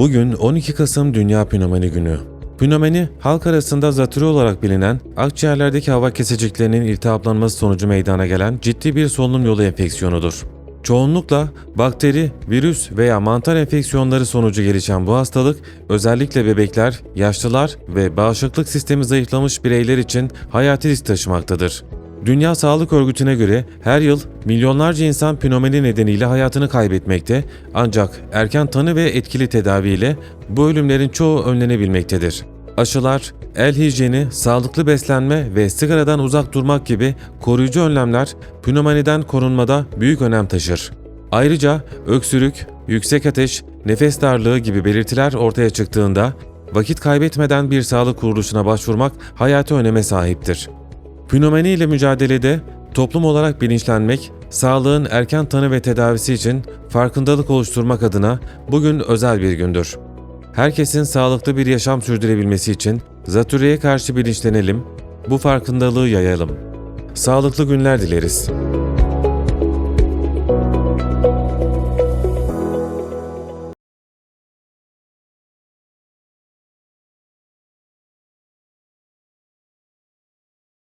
Bugün 12 Kasım Dünya Pnömoni Günü. Pnömoni, halk arasında zatürre olarak bilinen, akciğerlerdeki hava keseciklerinin iltihaplanması sonucu meydana gelen ciddi bir solunum yolu enfeksiyonudur. Çoğunlukla bakteri, virüs veya mantar enfeksiyonları sonucu gelişen bu hastalık, özellikle bebekler, yaşlılar ve bağışıklık sistemi zayıflamış bireyler için hayati risk taşımaktadır. Dünya Sağlık Örgütü'ne göre her yıl milyonlarca insan pnömoni nedeniyle hayatını kaybetmekte ancak erken tanı ve etkili tedaviyle bu ölümlerin çoğu önlenebilmektedir. Aşılar, el hijyeni, sağlıklı beslenme ve sigaradan uzak durmak gibi koruyucu önlemler pnömoniden korunmada büyük önem taşır. Ayrıca öksürük, yüksek ateş, nefes darlığı gibi belirtiler ortaya çıktığında vakit kaybetmeden bir sağlık kuruluşuna başvurmak hayati öneme sahiptir. Pnömoni ile mücadelede toplum olarak bilinçlenmek, sağlığın erken tanı ve tedavisi için farkındalık oluşturmak adına bugün özel bir gündür. Herkesin sağlıklı bir yaşam sürdürebilmesi için zatürreye karşı bilinçlenelim, bu farkındalığı yayalım. Sağlıklı günler dileriz.